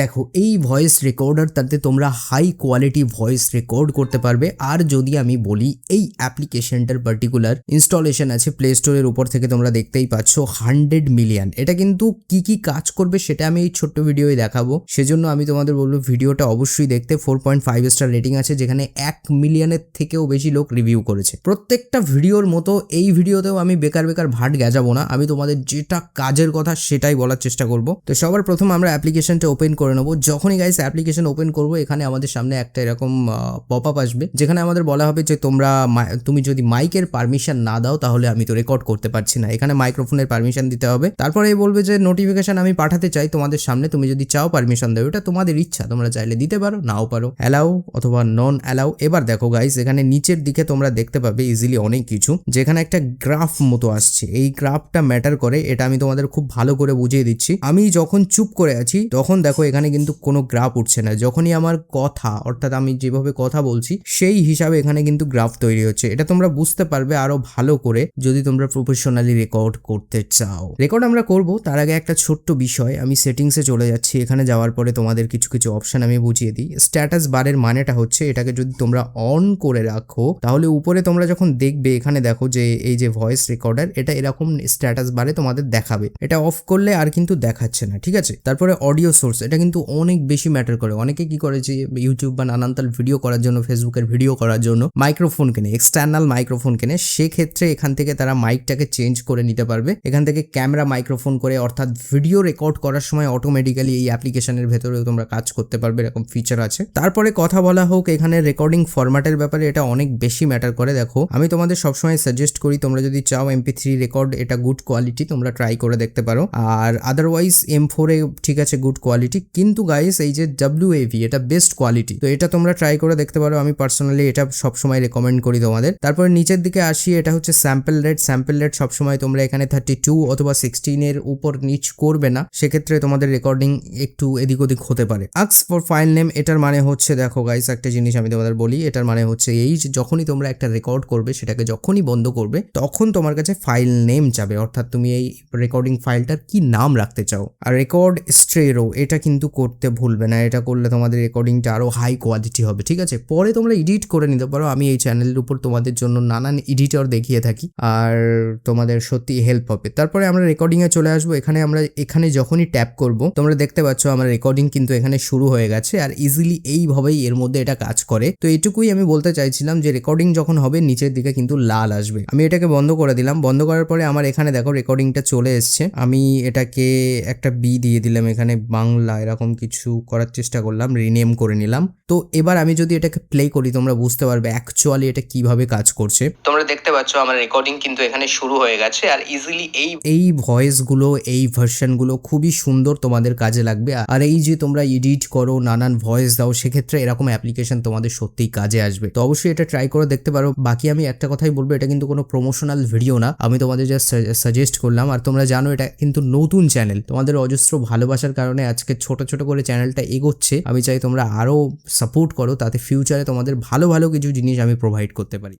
দেখো, এই voice recorder তাতে তোমরা হাই কোয়ালিটি ভয়েস রেকর্ড করতে পারবে। আর যদি আমি বলি, এই অ্যাপ্লিকেশনটার পার্টিকুলার ইনস্টলেশন আছে প্লে স্টোরের উপর থেকে তোমরা দেখতেই পাচ্ছ হান্ড্রেড মিলিয়ন এটা কিন্তু কি কি কাজ করবে সেটা আমি এই ছোট্ট ভিডিওয়ে দেখাবো। সেজন্য আমি তোমাদের বলব ভিডিওটা অবশ্যই দেখতে। Four point five star rating আছে, যেখানে এক মিলিয়নের থেকেও বেশি লোক রিভিউ করেছে। প্রত্যেকটা ভিডিওর মতো এই ভিডিওতেও আমি বেকার বেকার ভাট গেজাবো না। আমি তোমাদের যেটা কাজের কথা সেটাই বলার চেষ্টা করব। তো সবার প্রথম আমরা অ্যাপ্লিকেশনটা ওপেন করে নেব। যখনই গাইস অ্যাপ্লিকেশন ওপেন করব, এখানে আমাদের সামনে একটা এরকম পপ আপ আসবে। যেখানে আমাদের বলা হবে যে তোমরা তুমি যদি মাইকের পারমিশন না দাও, তাহলে আমি তো রেকর্ড করতে পারছি না। এখানে মাইক্রোফোনের পারমিশন দিতে হবে। তারপরে বলবে যে নোটিফিকেশন আমি পাঠাতে চাই তোমাদের সামনে। তুমি যদি চাও পারমিশন দাও, এটা তোমাদের ইচ্ছা। তোমরা চাইলে দিতে পারো, নাও পারো। অ্যালাউ অথবা নন অ্যালাউ এবার দেখো গাইস এখানে নিচের দিকে তোমরা দেখতে পাবে ইজিলি অনেক কিছু। যেখানে একটা গ্রাফ মতো আসছে। এই গ্রাফটা ম্যাটার করে। এটা আমি তোমাদের খুব ভালো করে বুঝিয়ে দিচ্ছি। আমি যখন চুপ করে আছি, তখন দেখো এখানে কিন্তু কোনো গ্রাফ উঠছে না। যখনই আমার কথা, অর্থাৎ আমি যেভাবে কথা বলছি, সেই হিসাবে এখানে কিন্তু গ্রাফ তৈরি হচ্ছে। এটা তোমরা বুঝতে পারবে আরও ভালো করে যদি তোমরা প্রফেশনালি রেকর্ড করতে চাও। রেকর্ড আমরা করব, তার আগে একটা ছোট্ট বিষয়। আমি সেটিংসে চলে যাচ্ছি। এখানে যাওয়ার পরে তোমাদের কিছু কিছু অপশন আমি বুঝিয়ে দিই। স্ট্যাটাস বারের মানেটা হচ্ছে, এটাকে যদি তোমরা অন করে রাখো, তাহলে উপরে তোমরা যখন দেখবে, এখানে দেখো যে এই যে ভয়েস রেকর্ডার এটা এরকম স্ট্যাটাস বারে তোমাদের দেখাবে। এটা অফ করলে আর কিন্তু দেখাচ্ছে না, ঠিক আছে? তারপরে অডিও সোর্স এটা কিন্তু অনেক বেশি ম্যাটার করে। অনেকে কি করে যে ইউটিউব বা নানানতাল ভিডিও করার জন্য ফেসবুকের ভিডিও করার জন্য মাইক্রোফোন কেনে এক্সটার্নাল মাইক্রোফোন কেনে। সেক্ষেত্রে এখান থেকে তারা মাইকটাকে চেঞ্জ করে নিতে পারবে। এখান থেকে ক্যামেরা মাইক্রোফোন করে, অর্থাৎ ভিডিও রেকর্ড করার সময় অটোমেটিক্যালি এই অ্যাপ্লিকেশনের ভেতরেও তোমরা কাজ করতে পারবে, এরকম ফিচার আছে। তারপরে কথা বলা হোক, এখানে রেকর্ডিং ফরম্যাটের ব্যাপারে এটা অনেক বেশি ম্যাটার করে। দেখো, আমি তোমাদের সবসময় সাজেস্ট করি, তোমরা যদি চাও এমপি থ্রি রেকর্ড এটা গুড কোয়ালিটি তোমরা ট্রাই করে দেখতে পারো। আর আদারওয়াইজ এম ফোরে ঠিক আছে গুড কোয়ালিটি কিন্তু গাইস এই যে ডাব্লিউ এভি এটা বেস্ট কোয়ালিটি তো এটা তোমরা ট্রাই করে দেখতে পারো, আমি পার্সোনালি এটা সবসময় রেকমেন্ড করি তোমাদের। তারপরে নিচের দিকে আসি, এটা হচ্ছে স্যাম্পল রেট স্যাম্পল রেট সবসময় তোমরা এখানে থার্টি টু অথবা সিক্সটিনের উপর নিচ করবে না। সেক্ষেত্রে তোমাদের রেকর্ডিং একটু এদিক ওদিক হতে পারে। আক্স ফর ফাইল নেম এটার মানে হচ্ছে, দেখো গাইস একটা জিনিস আমি তোমাদের বলি, এটার মানে হচ্ছে এই যে যখনই তোমরা একটা রেকর্ড করবে, সেটাকে যখনই বন্ধ করবে, তখন তোমার কাছে ফাইল নেম যাবে। অর্থাৎ তুমি এই রেকর্ডিং ফাইলটার কি নাম রাখতে চাও। আর রেকর্ড স্ট্রেরো এটা কিন্তু করতে ভুলবে না। এটা করলে তোমাদের রেকর্ডিংটা আরও হাই কোয়ালিটি হবে, ঠিক আছে? পরে তোমরা এডিট করে নিতে পারো। আমি এই চ্যানেলের উপর তোমাদের জন্য নানান এডিটর দেখিয়ে থাকি, আর তোমাদের সত্যি হেল্প হবে। তারপরে আমরা রেকর্ডিংয়ে চলে আসব। এখানে আমরা, এখানে যখনই ট্যাপ করব, তোমরা দেখতে পাচ্ছ আমার রেকর্ডিং কিন্তু এখানে শুরু হয়ে গেছে, আর ইজিলি এইভাবেই এর মধ্যে এটা কাজ করে। তো এটুকুই আমি বলতে চাইছিলাম যে রেকর্ডিং যখন হবে, নিচের দিকে কিন্তু লাল আসবে। আমি এটাকে বন্ধ করে দিলাম। বন্ধ করার পরে আমার এখানে দেখো রেকর্ডিংটা চলে এসছে। আমি এটাকে একটা বি দিয়ে দিলাম এখানে বাংলা এরকম কিছু করার চেষ্টা করলাম রিনেম করে নিলাম। তো এবার আমি যদি এটাকে প্লে করি তোমরা বুঝতে পারবে অ্যাকচুয়ালি এটা কীভাবে কাজ করছে। তোমরা দেখতে পাচ্ছ আমার রেকর্ডিং কিন্তু এখানে শুরু হয়ে গেছে আর ইজিলি এই এই ভয়েসগুলো এই ভার্সনগুলো খুবই সুন্দর তোমাদের কাজে লাগবে। আর এই যে তোমরা এডিট করো নানান ভয়েস দাও সেক্ষেত্রে এরকম অ্যাপ্লিকেশন তোমাদের সত্যিই কাজে আসবে। তো অবশ্যই এটা ট্রাই করে দেখতে পারো। বাকি আমি একটা কথাই বলব এটা কিন্তু কোনো প্রমোশনাল ভিডিও না। আমি তোমাদের জাস্ট সাজেস্ট করলাম। আর তোমরা জানো এটা কিন্তু নতুন চ্যানেল তোমাদের অজস্র ভালোবাসার কারণে আজকে ছোট ছোট করে চ্যানেলটা এগোচ্ছে, আমি চাই তোমরা আরও সাপোর্ট করো, তাতে ফিউচারে তোমাদের ভালো ভালো কিছু জিনিস আমি প্রোভাইড করতে পারি।